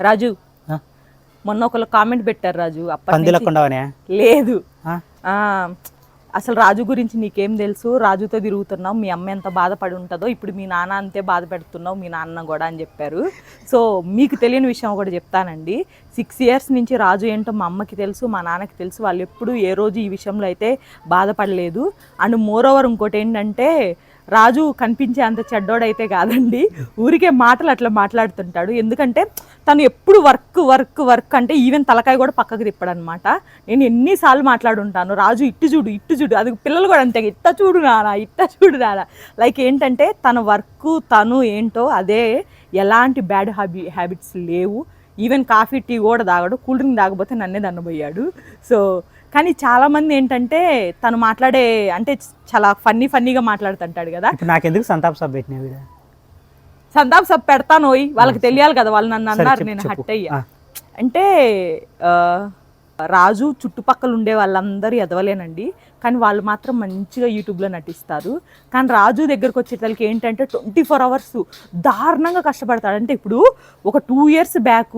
రాజు? మొన్న ఒకళ్ళు కామెంట్ పెట్టారు రాజు అప్పటి పందిల నుంచి- కొండవనే? లేదు. అసలు రాజు గురించి నీకేం తెలుసు? రాజుతో తిరుగుతున్నావు మీ అమ్మ ఎంత బాధపడి ఉంటుందో ఇప్పుడు మీ నాన్న అంతే బాధ పెడుతున్నావు మీ నాన్న కూడా అని చెప్పారు. సో మీకు తెలియని విషయం ఒకటి చెప్తానండి. సిక్స్ ఇయర్స్ నుంచి రాజు ఏంటో మా అమ్మకి తెలుసు మా నాన్నకి తెలుసు వాళ్ళు ఎప్పుడు ఏ రోజు ఈ విషయంలో అయితే బాధపడలేదు. అండ్ మోర్ ఓవర్ ఇంకోటి ఏంటంటే రాజు కనిపించే అంత చెడ్డోడైతే కాదండి. ఊరికే మాటలు అట్లా మాట్లాడుతుంటాడు. ఎందుకంటే తను ఎప్పుడు వర్క్ వర్క్ వర్క్ అంటే ఈవెన్ తలకాయ కూడా పక్కకు తిప్పడనమాట. నేను ఎన్నిసార్లు మాట్లాడుంటాను రాజు ఇట్టు చూడు ఇట్టు చూడు అది పిల్లలు కూడా అంతే ఇట్ట చూడు నానా ఇట్ట చూడు నానా లైక్ ఏంటంటే తన వర్క్ తను ఏంటో అదే ఎలాంటి బ్యాడ్ హ్యాబి హ్యాబిట్స్ లేవు. ఈవెన్ కాఫీ టీ కూడా తాగడు కూల్ డ్రింక్ తాగపోతే నన్నే దన్నబోయాడు సో కానీ చాలామంది ఏంటంటే తను మాట్లాడే అంటే చాలా ఫన్నీ ఫన్నీగా మాట్లాడుతుంటాడు కదా. నాకెందుకు సంతాప్ సబ్ పెట్టినా వీడు సంతాప్ సబ్ పెడతాను వాళ్ళకి తెలియాలి కదా వాళ్ళు నన్ను అన్నారు నేను. హట్ అయ్యా. అంటే రాజు చుట్టుపక్కల ఉండే వాళ్ళందరూ ఎదవలేనండి కానీ వాళ్ళు మాత్రం మంచిగా యూట్యూబ్లో నటిస్తారు. కానీ రాజు దగ్గరకు వచ్చేసరికి ఏంటంటే ట్వంటీ ఫోర్ అవర్స్ దారుణంగా కష్టపడతాడు. అంటే ఇప్పుడు ఒక టూ ఇయర్స్ బ్యాక్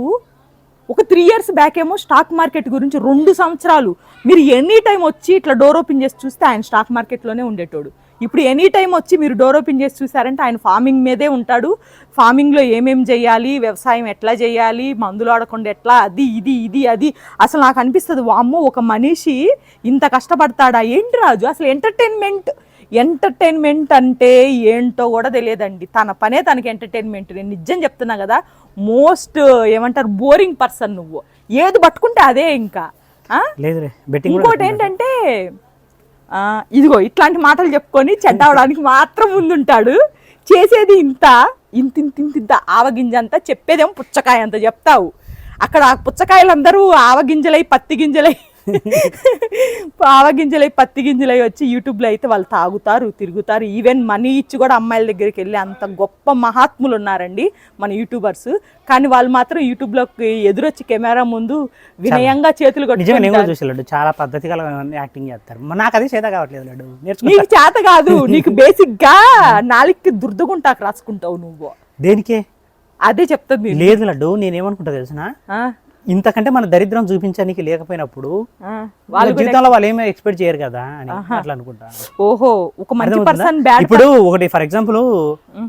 ఒక త్రీ ఇయర్స్ బ్యాక్ ఏమో స్టాక్ మార్కెట్ గురించి రెండు సంవత్సరాలు. మీరు ఎనీ టైం వచ్చి ఇట్లా డోర్ ఓపెన్ చేసి చూస్తే ఆయన స్టాక్ మార్కెట్లోనే ఉండేటోడు. ఇప్పుడు ఎనీ టైం వచ్చి మీరు డోర్ ఓపెన్ చేసి చూసారంటే ఆయన ఫార్మింగ్ మీదే ఉంటాడు. ఫార్మింగ్లో ఏమేం చేయాలి వ్యవసాయం ఎట్లా చేయాలి మందులు ఆడకుండా ఎట్లా అది ఇది ఇది అది. అసలు నాకు అనిపిస్తుంది వామ్మో ఒక మనిషి ఇంత కష్టపడతాడా? ఏంటి రాజు? అసలు ఎంటర్టైన్మెంట్ ఎంటర్టైన్మెంట్ అంటే ఏంటో కూడా తెలియదండి. తన పనే తనకి ఎంటర్టైన్మెంట్ నేను నిజం చెప్తున్నా కదా మోస్ట్ ఏమంటారు బోరింగ్ పర్సన్ నువ్వు. ఏది పట్టుకుంటే అదే ఇంకా. ఇంకోటి ఏంటంటే ఇదిగో ఇట్లాంటి మాటలు చెప్పుకొని చెడ్డ అవడానికి మాత్రం ముందుంటాడు. చేసేది ఇంత ఇంత ఇంత ఇంత ఇంత ఆవగింజ అంత చెప్పేదేమో పుచ్చకాయ అంత చెప్తావు. అక్కడ పుచ్చకాయలందరూ ఆవగింజలై పత్తి గింజలై ఆవగింజలై పత్తి గింజలై వచ్చి యూట్యూబ్లో అయితే వాళ్ళు తాగుతారు తిరుగుతారు. ఈవెన్ మనీ ఇచ్చి కూడా అమ్మాయిల దగ్గరికి వెళ్ళి అంత గొప్ప మహాత్ములు ఉన్నారండి మన యూట్యూబర్స్. కానీ వాళ్ళు మాత్రం యూట్యూబ్లోకి ఎదురొచ్చి కెమెరా ముందు వినయంగా చేతులు లడ్డు. చాలా పద్ధతిగా యాక్టింగ్ చేస్తారు. నాకు అది చేత కావట్లేదు నీకు చేత కాదు. నీకు బేసిక్గా నాలుగుకి దుర్దగుంటాకు రాసుకుంటావు నువ్వు. దేనికే? అదే చెప్తుంది లేదు లడ్డు నేనేమనుకుంటా తెలిసిన? ఇంతకంటే మన దరిద్రం చూపించడానికి లేకపోయినప్పుడు వాళ్ళ జీవితంలో వాళ్ళు ఏమీ ఎక్స్పెక్ట్ చేయరు కదా అని అట్లా అనుకుంటా ఓహో ఒక మంచి? పర్సన్ బ్యాడ్ ఇప్పుడు ఒకటి ఫర్ ఎగ్జాంపుల్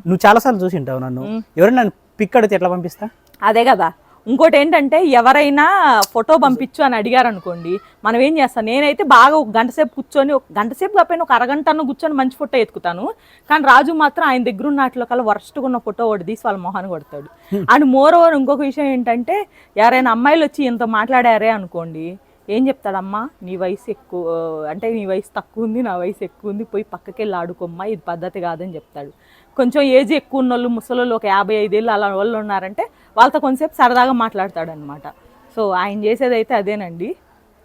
నువ్వు చాలా సార్లు చూసి ఉంటావు నన్ను. ఎవరైనా నన్ను పిక్ అడిగితే ఎట్లా పంపిస్తా? అదే కదా. ఇంకోటి ఏంటంటే ఎవరైనా ఫోటో పంపించు అని అడిగారు అనుకోండి మనం ఏం చేస్తాం? నేనైతే బాగా ఒక గంట సేపు కూర్చొని ఒక గంట సేపు కాకపోయినా ఒక అరగంట అన్న కూర్చొని మంచి ఫోటో ఎత్తుకుతాను. కానీ రాజు మాత్రం ఆయన దగ్గర ఉన్న వాటిలో కల్లా వరస్ట్గా ఉన్న ఫోటో ఒకటి తీసి వాళ్ళ మొహాన్ని కొడతాడు. అండ్ మోర్ ఓవర్ ఇంకొక విషయం ఏంటంటే ఎవరైనా అమ్మాయిలు వచ్చి ఇంత మాట్లాడారే అనుకోండి ఏం చెప్తాడమ్మా? నీ వయసు ఎక్కువ అంటే నీ వయసు తక్కువ ఉంది నా వయసు ఎక్కువ ఉంది పోయి పక్కకి వెళ్ళి ఆడుకోమ్మా ఇది పద్ధతి కాదని చెప్తాడు. కొంచెం ఏజ్ ఎక్కువ ఉన్న వాళ్ళు ముసలోళ్ళు ఒక యాభై ఐదేళ్ళు అలా వాళ్ళు ఉన్నారంటే వాళ్ళతో కొంచెంసేపు సరదాగా మాట్లాడతాడు అనమాట సో ఆయన చేసేది అయితే అదేనండి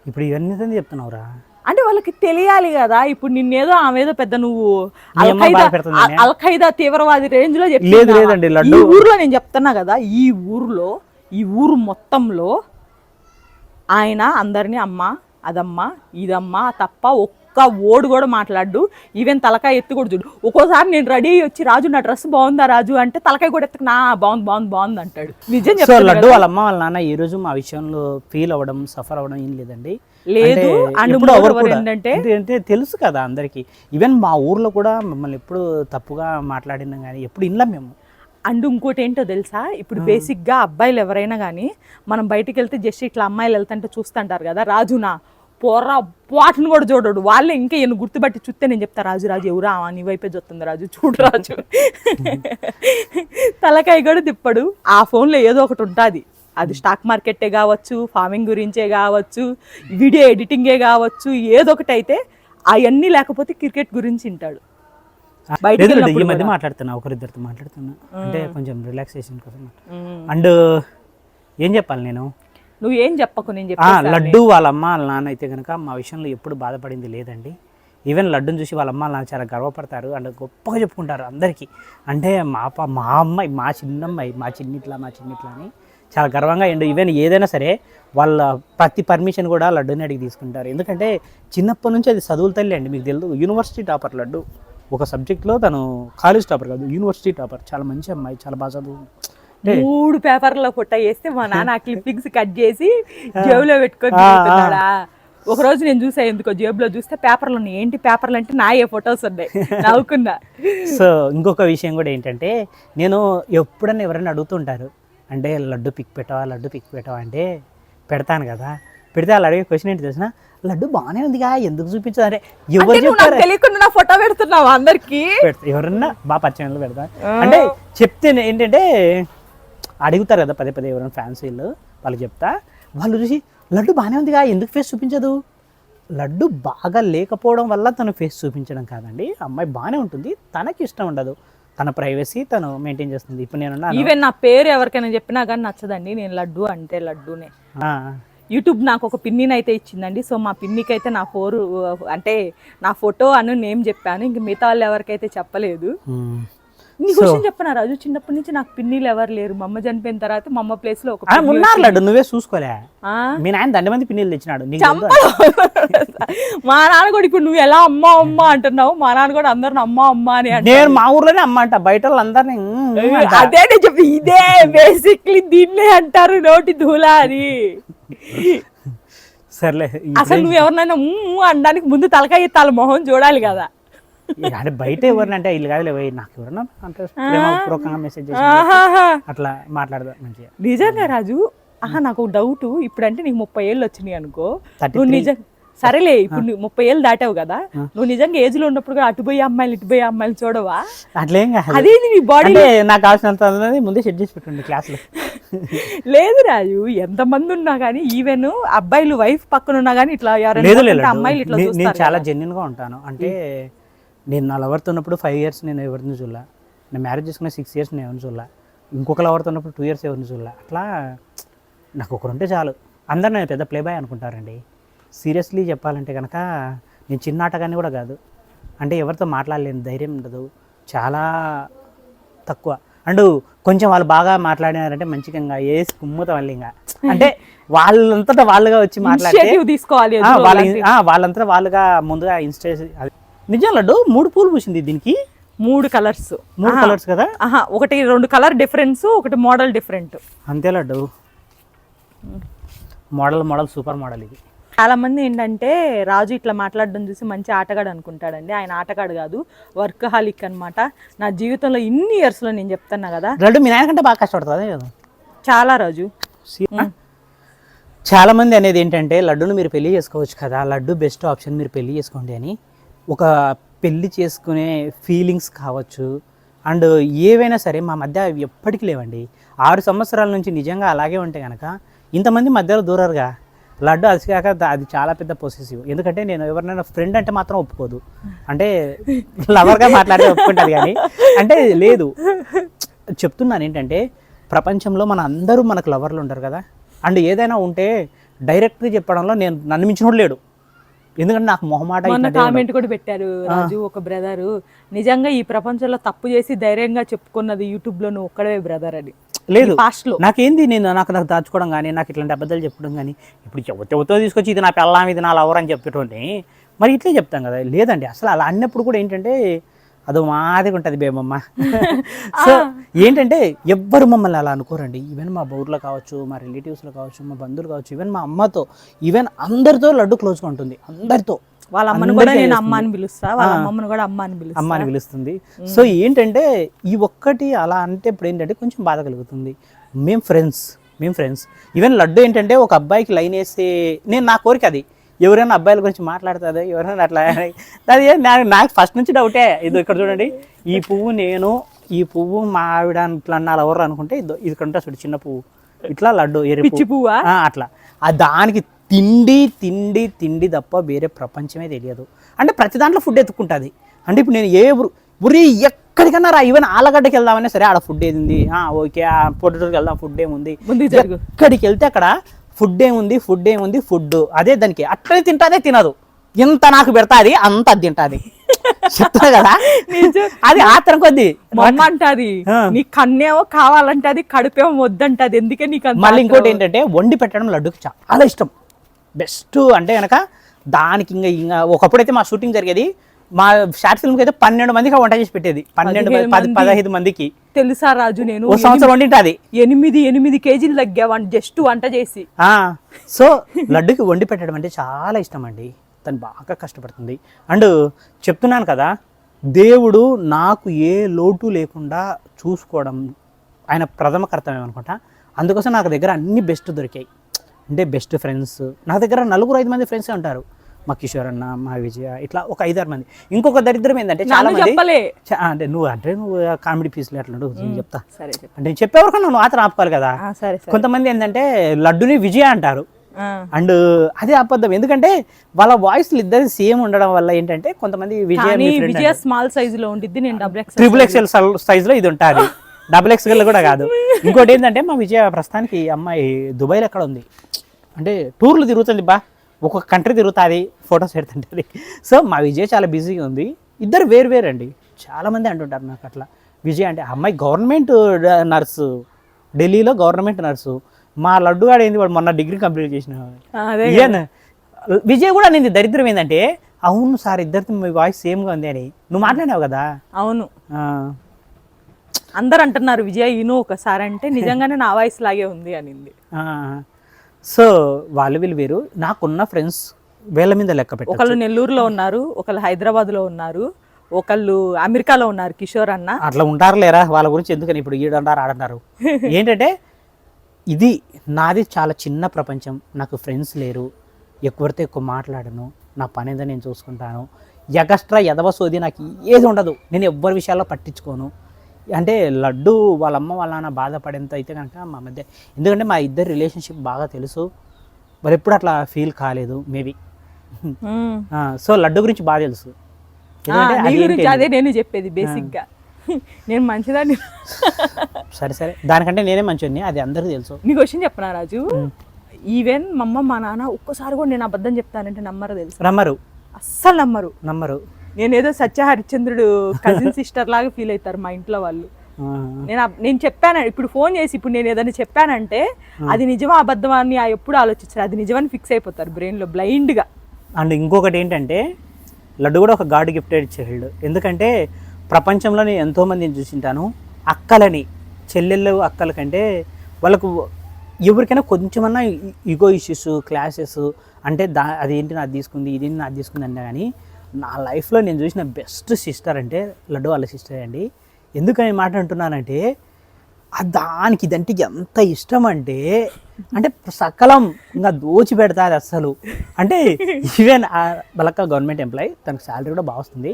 ఇప్పుడు ఇవన్నీ చెప్తున్నావురా అంటే వాళ్ళకి తెలియాలి కదా ఇప్పుడు నిన్నేదో ఆమెదో పెద్ద నువ్వు అల్ఖైదా తీవ్రవాది రేంజ్లో చెప్తున్నావా? లేదు, లేదండి, లడ్డు. ఈ ఊర్లో నేను చెప్తున్నా కదా ఈ ఊర్లో ఈ ఊరు మొత్తంలో ఆయన అందరినీ అమ్మ అదమ్మ ఇదమ్మ తప్ప ఒక్క ఓడు కూడా మాట్లాడు ఈవెన్ తలకాయ ఎత్తి కూడా చూడు. ఒక్కోసారి నేను రెడీ వచ్చి రాజు నా డ్రెస్ బాగుందా రాజు? అంటే తలకాయ కూడా ఎత్తుకు నా బాగుంది బాగుంది బాగుంది అంటాడు. నిజం చెప్తాను లడ్డు వాళ్ళ అమ్మ వాళ్ళ నాన్న ఈ రోజు మా విషయంలో ఫీల్ అవ్వడం సఫర్ అవ్వడం ఏం లేదండి. లేదు, ఏంటంటే- తెలుసు కదా అందరికి. ఈవెన్ మా ఊర్లో కూడా మమ్మల్ని ఎప్పుడు తప్పుగా మాట్లాడినా కానీ ఎప్పుడు ఇన్లా మేము. అండ్ ఇంకోటి ఏంటో తెలుసా? ఇప్పుడు బేసిక్గా అబ్బాయిలు ఎవరైనా కానీ మనం బయటికి వెళ్తే జస్ట్ ఇట్లా అమ్మాయిలు వెళ్తుంటే చూస్తుంటారు కదా రాజునా పొర్ర వాటిని కూడా చూడడు. వాళ్ళే ఇంకా ఈయన గుర్తుపట్టి చూస్తే నేను చెప్తా రాజు రాజు ఎవరా? నీ వైపే చూస్తుంది రాజు చూడు రాజు. తలకాయ కూడా తిప్పడు. ఆ ఫోన్లో ఏదో ఒకటి ఉంటుంది. అది స్టాక్ మార్కెటే కావచ్చు ఫార్మింగ్ గురించే కావచ్చు వీడియో ఎడిటింగే కావచ్చు ఏదో ఒకటి అయితే అవన్నీ లేకపోతే క్రికెట్ గురించి వింటాడు. ఈ మధ్య మాట్లాడుతున్నా ఒకరిద్దరితో మాట్లాడుతున్నా. అంటే కొంచెం రిలాక్సేషన్ కోసం. అండ్ ఏం చెప్పాలి నేను? నువ్వు ఏం చెప్పకు నేను ఆ, చెప్పేసి లడ్డు వాళ్ళ అమ్మ వాళ్ళ నాన్న అయితే కనుక మా విషయంలో ఎప్పుడు బాధపడింది లేదండి. ఈవెన్ లడ్డుని చూసి వాళ్ళ అమ్మ నాన్న చాలా గర్వపడతారు అండ్ గొప్పగా చెప్పుకుంటారు అందరికీ. అంటే మా పా మా అమ్మాయి మా చిన్నమ్మాయి మా చిన్నిట్లా మా చిన్నిట్లా అని చాలా గర్వంగా అండ్ ఈవెన్ ఏదైనా సరే వాళ్ళ ప్రతి పర్మిషన్ కూడా లడ్డుని అడిగి తీసుకుంటారు. ఎందుకంటే చిన్నప్పటి నుంచి అది చదువుల తల్లి అండి మీకు తెలుసు. University topper Laddu. ఒక సబ్జెక్ట్లో తను కాలేజ్ టాపర్ కాదు యూనివర్సిటీ టాపర్ చాలా మంచి అమ్మాయి చాలా బాగా చదువు. మూడు పేపర్ల ఫోటో వేస్తే మా నాన్న ఆ క్లిప్పింగ్స్ కట్ చేసి జేబులో పెట్టుకొని తిరుగుతున్నాడా? ఒక రోజు నేను చూసా ఎందుకో జేబులో చూస్తే పేపర్లు ఉన్నాయి. ఏంటి పేపర్లు అంటే నా ఏ ఫొటోస్ ఉన్నాయి. నవ్వుకున్నా. సో ఇంకొక విషయం కూడా ఏంటంటే నేను ఎప్పుడన్నా ఎవరైనా అడుగుతుంటారు అంటే లడ్డు పిక్ పెట్టవా లడ్డు పిక్ పెట్టవా అంటే పెడతాను కదా. పెడితే వాళ్ళు అడిగే క్వశ్చన్ ఏంటి తెలిసిన లడ్డు బాగానే ఉందిగా ఎందుకు చూపించదు? అంటే ఎవరు చెప్పారు? తెలియకుండా నా ఫోటో పెడుతున్నావు అందరికి? ఎవరన్నా బాగా పరిచయంలో పెడతా. అంటే చెప్తే ఏంటంటే అడుగుతారు కదా పదే పదే ఎవరైనా ఫ్యాన్స్ వీళ్ళు వాళ్ళు చెప్తా. వాళ్ళు చూసి లడ్డు బాగానే ఉందిగా ఎందుకు ఫేస్ చూపించదు? లడ్డు బాగా లేకపోవడం వల్ల తను ఫేస్ చూపించడం కాదండి. అమ్మాయి బాగానే ఉంటుంది తనకి ఇష్టం ఉండదు. తన ప్రైవసీ తను మెయింటైన్ చేస్తుంది. ఇప్పుడు నేను ఈవెన్ నా పేరు ఎవరికైనా చెప్పినా కానీ నచ్చదండి. నేను లడ్డు అంటే లడ్డూనే. యూట్యూబ్ నాకు ఒక పిన్నిని అయితే ఇచ్చిందండి. సో మా పిన్నికి అయితే నా ఫోరు అంటే నా ఫోటో అను నేమ్ చెప్పాను. ఇంక మిగతా వాళ్ళు ఎవరికైతే చెప్పలేదు. నీ క్వశ్చన్ చెప్పనా రాజు? చిన్నప్పటి నుంచి నాకు పిన్నిలు ఎవరు లేరు. మా అమ్మ చనిపోయిన తర్వాత మా అమ్మ ప్లేస్లో ఒక ఉన్నారు లడ్డు నువ్వే చూసుకోలే. ఆ? మీ నాయన దండ మంది పిన్నిలు తెచ్చినాడు. మా నాన్న కూడా ఇప్పుడు నువ్వు ఎలా అమ్మ అమ్మ అంటున్నావు? మా నాన్న కూడా అందరిని అమ్మ అమ్మ అని. నేను మా ఊర్లోనే అమ్మ అంట. బయట అంట. అదే చెప్పి ఇదే బేసిక్లీ దీన్నే అంటారు నోటి ధూళ అని సర్లే అసలు నువ్వు ఎవరినైనా అనడానికి ముందు తలకాయ ఎత్తాలి మొహం చూడాలి కదా. అంటే బయట ఎవరినంటే వీళ్ళు కాదులే పోయి నాకు ఎవరన్నా అంటే ప్రేమపూర్వకంగా మెసేజ్ చేసి. అట్లా మాట్లాడదా మంచిగా. నిజంగా రాజు ఆహా నాకు ఒక డౌట్ ఇప్పుడు అంటే నీకు ముప్పై ఏళ్ళు వచ్చినాయి అనుకో. 33. నువ్వు నిజం సరేలే ఇప్పుడు ముప్పై ఏళ్ళు దాటావు కదా. నువ్వు నిజంగా ఏజ్లో ఉన్నప్పుడు అటు పోయే అమ్మాయిలు ఇటు పోయే అమ్మాయిలు చూడవా? అట్లేం కాదు. అదేంది నీ బాడీ అంటే నాకు కావాల్సినంత ముందే సెట్ చేసి పెట్టండి క్లాస్లో లేదు రాజు ఎంత మంది ఉన్నా కానీ ఈవెన్ అబ్బాయిలు వైఫ్ పక్కన ఉన్నా కానీ ఇట్లా ఎవరైనా అమ్మాయిలు ఇట్లా నేను చాలా జెన్యున్గా ఉంటాను. అంటే నేను నా లవర్తో ఉన్నప్పుడు ఫైవ్ ఇయర్స్ నేను ఎవరిని చూడలా. నేను మ్యారేజ్ చేసుకున్న సిక్స్ ఇయర్స్ నేను ఎవరిని చూడలా. ఇంకొక లవర్తో ఉన్నప్పుడు టూ ఇయర్స్ ఎవరిని చూడలా. అట్లా నాకు ఒకరుంటే చాలు. అందరు నేను పెద్ద ప్లే బాయ్ అనుకుంటారండి. సీరియస్లీ చెప్పాలంటే కనుక నేను చిన్న ఆటగాన్ని కూడా కాదు. అంటే ఎవరితో మాట్లాడలేని ధైర్యం ఉండదు. చాలా తక్కువ. అండ్ కొంచెం వాళ్ళు బాగా మాట్లాడినారంటే మంచిగా వేసి కుమ్ముతాం వాళ్ళు ఇంకా. అంటే వాళ్ళంతటా వాళ్ళుగా వచ్చి మాట్లాడితే ఇనిషియేటివ్ తీసుకోవాలి వాళ్ళంతా వాళ్ళుగా ముందుగా ఇన్స్టా నిజం లడ్డు మూడు పూలు పూసింది దీనికి. మూడు కలర్స్. మూడు కలర్స్ కదా? ఆహా ఒకటి రెండు కలర్ డిఫరెన్స్ ఒకటి మోడల్ డిఫరెంట్. అంతే Laddu. Model model super model ఇది. చాలా మంది ఏంటంటే రాజు ఇట్లా మాట్లాడడం చూసి మంచి ఆటగాడు అనుకుంటాడండి. ఆయన ఆటగాడు కాదు వర్క్ హాలిక్ అనమాట నా జీవితంలో ఇన్ని ఇయర్స్లో నేను చెప్తున్నా కదా. లడ్డు మీ నాయన కంటే బాగా కష్టపడుతుంది కదా? చాలా రాజు? చాలా మంది అనేది ఏంటంటే లడ్డును మీరు పెళ్ళి చేసుకోవచ్చు కదా లడ్డు బెస్ట్ ఆప్షన్ మీరు పెళ్ళి చేసుకోండి అని. ఒక పెళ్ళి చేసుకునే ఫీలింగ్స్ కావచ్చు. అండ్ ఏవైనా సరే మా మధ్య ఎప్పటికీ లేవండి. ఆరు సంవత్సరాల నుంచి నిజంగా అలాగే ఉంటే కనుక ఇంతమంది మధ్యలో దూరరుగా. లడ్డు అలసికాక అది చాలా పెద్ద పొసెసివ్ ఎందుకంటే నేను ఎవరినైనా ఫ్రెండ్ అంటే మాత్రం ఒప్పుకోదు. అంటే లవర్గా మాట్లాడితే ఒప్పుకుంటుంది కానీ. అంటే లేదు. చెప్తున్నాను ఏంటంటే ప్రపంచంలో మన అందరూ మనకు లవర్లు ఉంటారు కదా. అండ్ ఏదైనా ఉంటే డైరెక్ట్గా చెప్పడంలో నేను నన్ను మించినోడు లేడు. ఎందుకంటే నాకు మొహమాట మొన్న. కామెంట్ కూడా పెట్టారు రాజు ఒక బ్రదరు నిజంగా ఈ ప్రపంచంలో తప్పు చేసి ధైర్యంగా చెప్పుకున్నది యూట్యూబ్లో నువ్వు ఒక్కడే బ్రదర్ అని లేదు. నాకేంది నేను నాకు నాకు దాచుకోవడం కానీ నాకు ఇట్లాంటి అబద్ధాలు చెప్పడం కానీ ఇప్పుడు చెబుతూ చెబుతూ తీసుకొచ్చి ఇది నా పెళ్ళాం ఇది నా లవర్ అని చెప్పేటోని మరి ఇట్లే చెప్తాం కదా. లేదండి అసలు అలా అన్నప్పుడు కూడా ఏంటంటే అదో మాదిగా ఉంటుంది బేమమ్మ సో ఏంటంటే ఎవ్వరు మమ్మల్ని అలా అనుకోరండి. ఈవెన్ మా బౌర్లో కావచ్చు మా రిలేటివ్స్లో కావచ్చు మా బంధువులు కావచ్చు ఈవెన్ మా అమ్మతో ఈవెన్ అందరితో లడ్డు క్లోజ్గా ఉంటుంది. అందరితో. వాళ్ళ అమ్మను కూడా నేను అమ్మ అని పిలుస్తా వాళ్ళ అమ్మమ్మను కూడా అమ్మ అని పిలుస్తా. అమ్మ అని పిలుస్తుంది. సో ఏంటంటే ఈ ఒక్కటి అలా అంటే ఇప్పుడు ఏంటంటే కొంచెం బాధ కలుగుతుంది. మేము ఫ్రెండ్స్ మేము ఫ్రెండ్స్ ఈవెన్ లడ్డు ఏంటంటే ఒక అబ్బాయికి లైన్ వేస్తే నేను నా కోరిక అది. ఎవరైనా అబ్బాయిల గురించి మాట్లాడుతుందో ఎవరైనా అట్లా అది నాకు ఫస్ట్ నుంచి డౌటే ఇది ఇక్కడ చూడండి. ఈ పువ్వు నేను ఈ పువ్వు మా ఆవిడ ఇట్లా అన్నారు ఎవరు అనుకుంటే ఇదో ఇది ఇక్కడ ఉంటుంది చూడు చిన్న పువ్వు. ఇట్లా లడ్డు పిచ్చి పువ్వా. అట్లా. ఆ దానికి తిండి తిండి తిండి తప్ప వేరే ప్రపంచమే తెలియదు. అంటే ప్రతి దాంట్లో ఫుడ్ ఎత్తుకుంటుంది అంటే ఇప్పుడు నేను ఏ ఊరి ఎక్కడికన్నా రా ఈవెన్ ఆలగడ్డకి వెళ్దామని సరే ఆడ ఫుడ్ ఏది ఓకే ఆ పొట్టుకి వెళ్దాం ఫుడ్ ఏముంది? ఎక్కడికి వెళ్తే అక్కడ ఫుడ్ ఏముంది ఫుడ్ ఏముంది ఫుడ్ అదే దానికి అట్లనే తింటాదే తినదు. ఎంత నాకు పెడతాది అంత అది తింటాది. చెప్తా కదా. అది ఆత్రం కొద్ది. అంటది. నీ కన్నేమో కావాలంటది కడుపేమో వద్దంటది ఎందుకే నీకు మళ్ళీ ఇంకోటి ఏంటంటే వండి పెట్టడం లడ్డుకి చాలా ఇష్టం. బెస్ట్ అంటే కనుక దానికి ఇంకా ఇంకా ఒకప్పుడైతే మా షూటింగ్ జరిగేది మా షార్ట్ ఫిల్మ్కి అయితే పన్నెండు మందికి వంట చేసి పెట్టేది. పన్నెండు. పదహైదు మందికి. తెలుసా రాజు నేను? ఓ సంవత్సరం వండింటుంది ఎనిమిది ఎనిమిది కేజీలు తగ్గా జస్ట్ వంట చేసి. సో లడ్డుకి వండి పెట్టడం అంటే చాలా ఇష్టం అండి. తను బాగా కష్టపడుతుంది. అండ్ చెప్తున్నాను కదా దేవుడు నాకు ఏ లోటు లేకుండా చూసుకోవడం ఆయన ప్రథమ కర్తవ్యం అనుకుంటా. అందుకోసం నాకు దగ్గర అన్ని బెస్ట్ దొరికాయి. అంటే బెస్ట్ ఫ్రెండ్స్. నా దగ్గర నలుగురు ఐదు మంది ఫ్రెండ్సే ఉంటారు. మా కిషోర్ అన్న మా విజయ ఇట్లా ఒక ఐదారు మంది. ఇంకొక దరిద్రం ఏంటంటే చాలా మంది అంటే నువ్వు అంటే నువ్వు కామెడీ పీస్లు ఉండు, నేను చెప్తా. సరే చెప్పు. అంటే చెప్పేవరకు నువ్వు మాత్రం ఆపుకోవాలి కదా. కొంతమంది ఏంటంటే లడ్డుని విజయ అంటారు. అండ్ అదే అబద్ధం. ఎందుకంటే వాళ్ళ వాయిస్లు ఇద్దరు సేమ్ ఉండడం వల్ల ఏంటంటే కొంతమంది విజయ విజయ స్మాల్ సైజ్లో ఉండిద్ది నేను డబుల్ ఎక్స్ ట్రిపుల్ ఎక్స్ఎల్ సైజ్లో ఇది ఉంటుంది. డబుల్ ఎక్స్ఎల్ కూడా కాదు. ఇంకోటి ఏంటంటే మా విజయ ప్రస్తుతానికి అమ్మాయి దుబాయ్లో ఎక్కడ ఉంది? అంటే టూర్లు తిరుగుతుంది బా. ఒక్కొక్క కంట్రీ తిరుగుతుంది ఫొటోస్ పెడుతుంటుంది. సో మా విజయ చాలా బిజీగా ఉంది. ఇద్దరు వేరు వేరు అండి. చాలా మంది అంటుంటారు నాకు అట్లా. విజయ్ అంటే అమ్మాయి గవర్నమెంట్ నర్సు ఢిల్లీలో గవర్నమెంట్ నర్సు మా లడ్డు గాడు ఏంది వాడు? మొన్న డిగ్రీ కంప్లీట్ చేసిన విజయ్ కూడా నేను దరిద్రం ఏంటంటే అవును సార్ ఇద్దరితో మీ వాయిస్ సేమ్గా ఉంది అని. నువ్వు మాట్లాడావు కదా? అవును. అందరు అంటున్నారు విజయ ఈను ఒకసారి అంటే నిజంగానే నా వాయిస్ లాగే ఉంది అనింది. సో వాళ్ళు వీళ్ళు వేరు నాకున్న ఫ్రెండ్స్ వేల మీద లెక్క పెట్టు ఒకళ్ళు నెల్లూరులో ఉన్నారు ఒకళ్ళు హైదరాబాద్లో ఉన్నారు ఒకళ్ళు అమెరికాలో ఉన్నారు కిషోర్ అన్న. అట్లా ఉంటారు లేరా వాళ్ళ గురించి ఎందుకని ఇప్పుడు ఈడంటారు ఆడంటారు ఏంటంటే ఇది నాది చాలా చిన్న ప్రపంచం. నాకు ఫ్రెండ్స్ లేరు. ఎక్కువరితో ఎక్కువ మాట్లాడను. నా పని ఏదో నేను చూసుకుంటాను. ఎగస్ట్రా ఎదవ సోది నాకు ఏది ఉండదు. నేను ఎవ్వరి విషయాల్లో పట్టించుకోను. అంటే లడ్డు వాళ్ళ అమ్మ వాళ్ళ నాన్న బాధపడేంత అయితే కనుక మా మధ్య ఎందుకంటే మా ఇద్దరి రిలేషన్షిప్ బాగా తెలుసు. మరి ఎప్పుడు అట్లా ఫీల్ కాలేదు మేబీ. సో లడ్డు గురించి బాగా తెలుసు. నీ అది నేను చెప్పేది బేసిక్గా నేను మంచిదాన్ని సరే సరే. దానికంటే నేనే మంచిని అది అందరికీ తెలుసు. నీకు విషయం చెప్పనా రాజు. ఈవెన్ మా అమ్మ మా నాన్న ఒక్కసారి కూడా నేను అబద్ధం చెప్తానంటే నమ్మరు తెలుసు? రమ్మరు అస్సలు నమ్మరు. నమ్మరు. నేనేదో సత్య హరిశ్చంద్రుడు కజిన్ సిస్టర్ లాగా ఫీల్ అవుతారు మా ఇంట్లో వాళ్ళు. నేను నేను చెప్పాను ఇప్పుడు ఫోన్ చేసి ఇప్పుడు నేను ఏదైనా చెప్పానంటే అది నిజమా అబద్ధమా అని ఆ ఎప్పుడు ఆలోచించారు అది నిజమని ఫిక్స్ అయిపోతారు బ్రెయిన్లో బ్లైండ్గా. అండ్ ఇంకొకటి ఏంటంటే లడ్డు కూడా ఒక గాడ్ గిఫ్టెడ్ చైల్డ్ ఎందుకంటే ప్రపంచంలో నేను ఎంతోమందిని చూసింటాను అక్కలని చెల్లెళ్ళు అక్కల కంటే వాళ్ళకు ఎవరికైనా కొంచెమన్నా ఈగో ఇష్యూస్ క్లాసెస్ అంటే దా అదేంటి నాకు తీసుకుంది ఇదేంటి నాకు తీసుకుంది అన్నా కానీ నా లైఫ్లో నేను చూసిన బెస్ట్ సిస్టర్ అంటే లడ్డు వాళ్ళ సిస్టర్ అండి. ఎందుకని మాట అంటున్నానంటే ఆ దానికి ఇదంటే ఎంత ఇష్టం అంటే అంటే సకలం ఇంకా దోచి పెడతాది అస్సలు. అంటే ఈవెన్ బలక్క గవర్నమెంట్ ఎంప్లాయీ తనకు శాలరీ కూడా బాగా వస్తుంది.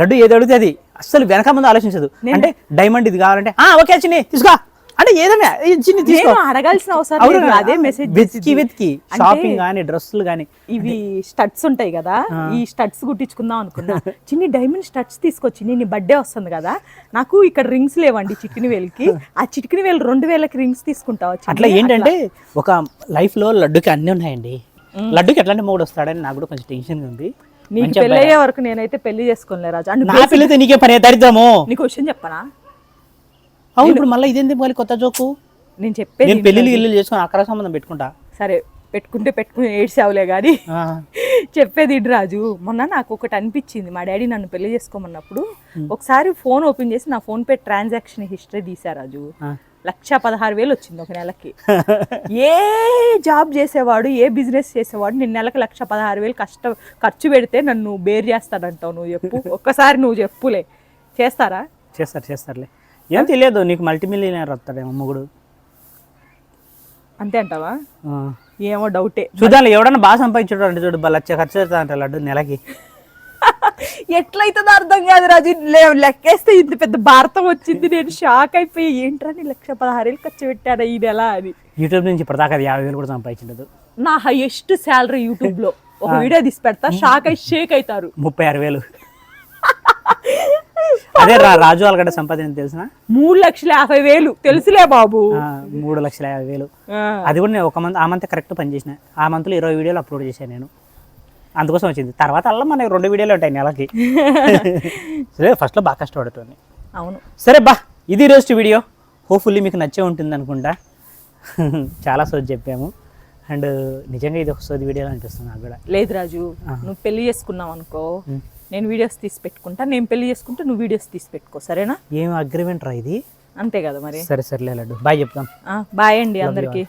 లడ్డు ఏది అడిగితే అది అస్సలు వెనక ముందు ఆలోచించదు. అంటే డైమండ్ ఇది కావాలంటే ఆ ఓకే చిన్ని తీసుకో. అంటే ఏదైనా "ఏ, చిన్ని తీసుకో. నేను అడగాల్సిన అవసరం అదే మెసేజ్ వెతికి వెతికి. షాపింగ్ కానీ డ్రెస్సులు కానీ ఇవి స్టడ్స్ ఉంటాయి కదా? ఈ స్టడ్స్ కుట్టించుకుందాం అనుకున్నా. చిన్ని డైమండ్ స్టడ్స్ తీసుకొచ్చి నీ బర్త్డే వస్తుంది కదా? నాకు ఇక్కడ రింగ్స్ లేవండి చిటికిన వేలకి. ఆ చిటికిన వేలు రెండు వేలకి రింగ్స్ తీసుకుంటావా? అట్లా ఏంటంటే ఒక లైఫ్లో లడ్డుకి అన్నీ ఉన్నాయండి. లడ్డుకి ఎట్లాంటి మూడు వస్తాడని నాకు కూడా కొంచెం టెన్షన్ ఉంది. నీకు మంచి పెళ్ళి అయ్యే వరకు నేనైతే పెళ్ళి చేసుకోలే రాజు. నా పిల్లతో నీకే పని? దరిద్రము. నీకు విషయం చెప్పనా? అవును ఇప్పుడు మళ్ళీ ఇదేంటి మళ్ళీ కొత్త జోకు? నేను చెప్పేది నేను పెళ్ళిళ్ళు గిల్లు చేసుకుని అక్కడ సంబంధం పెట్టుకుంటా? సరే పెట్టుకుంటే పెట్టుకుని ఏడ్చావులే కానీ చెప్పేది రాజు. మొన్న నాకు ఒకటి అనిపించింది. మా డాడీ నన్ను పెళ్ళి చేసుకోమన్నప్పుడు ఒకసారి ఫోన్ ఓపెన్ చేసి నా ఫోన్ పే ట్రాన్సాక్షన్ హిస్టరీ తీసా రాజు. లక్ష పదహారు వేలు వచ్చింది ఒక నెలకి. ఏ జాబ్ చేసేవాడు ఏ బిజినెస్ చేసేవాడు నేను నెలకి లక్ష పదహారు వేలు కష్టం ఖర్చు పెడితే నన్ను బేర్ చేస్తాడంటావు నువ్వు చెప్పు. ఒక్కసారి నువ్వు చెప్పులే. చేస్తారా? చేస్తారు చేస్తారులే. ఏం తెలియదు నీకు మల్టీ మిలియనర్ వస్తాడేమో మొగుడు. అంతే అంటావా. ఏమో డౌటే. చూద్దాం ఎవడన్నా బాగా సంపాదించాడు అంటే చూడు లచ్చ ఖర్చు అవుతా అంట లడ్డు నెలకి. ఎట్లయితుందో అర్థం కాదు రాజు లెక్కేస్తే ఇంత పెద్ద భారతం వచ్చింది నేను షాక్ అయిపోయి ఏంట్రా నీ లక్ష పదహారేళ్ళు ఖర్చు పెట్టారా ఈ నెల? అని. యూట్యూబ్ నుంచి ఇప్పటిదాకా అది యాభై వేలు కూడా సంపాదించలేదు. నా హైయెస్ట్ శాలరీ యూట్యూబ్లో ఒక వీడియో తీసి పెడతా షాక్ అయి షేక్ అవుతారు. ముప్పై ఆరు వేలు. అదే రాజు వాళ్ళగడ్డ సంపాదన తెలిసిన? మూడు లక్షల యాభై వేలు. తెలుసులే బాబు. మూడు లక్షల యాభై వేలు. అది కూడా నేను ఒక మంత్ ఆ మంత్ కరెక్ట్ పని చేసిన. ఆ మంత్లో ఇరవై వీడియోలు అప్లోడ్ చేశాను నేను. అందుకోసం వచ్చింది. తర్వాత అలా మనకి రెండు వీడియోలు ఉంటాయి నెలకి. సరే ఫస్ట్లో బాగా కష్టపడుతుంది. అవును. సరే బా ఇది రోజు వీడియో. హోప్ఫుల్లీ మీకు నచ్చే ఉంటుంది అనుకుంటా. చాలా సోది చెప్పాము. అండ్ నిజంగా ఇది ఒక సోది వీడియో అనిపిస్తుంది నాకు కూడా. లేదు రాజు. నువ్వు పెళ్ళి చేసుకున్నావు అనుకో నేను వీడియోస్ తీసి పెట్టుకుంటా నేను పెళ్ళి చేసుకుంటే నువ్వు వీడియోస్ తీసి పెట్టుకో సరేనా? ఏం అగ్రిమెంట్ రా ఇది? అంతే కదా మరి. సరే లడ్డు. బాయ్ చెప్తాం బాయ్ అండి అందరికీ.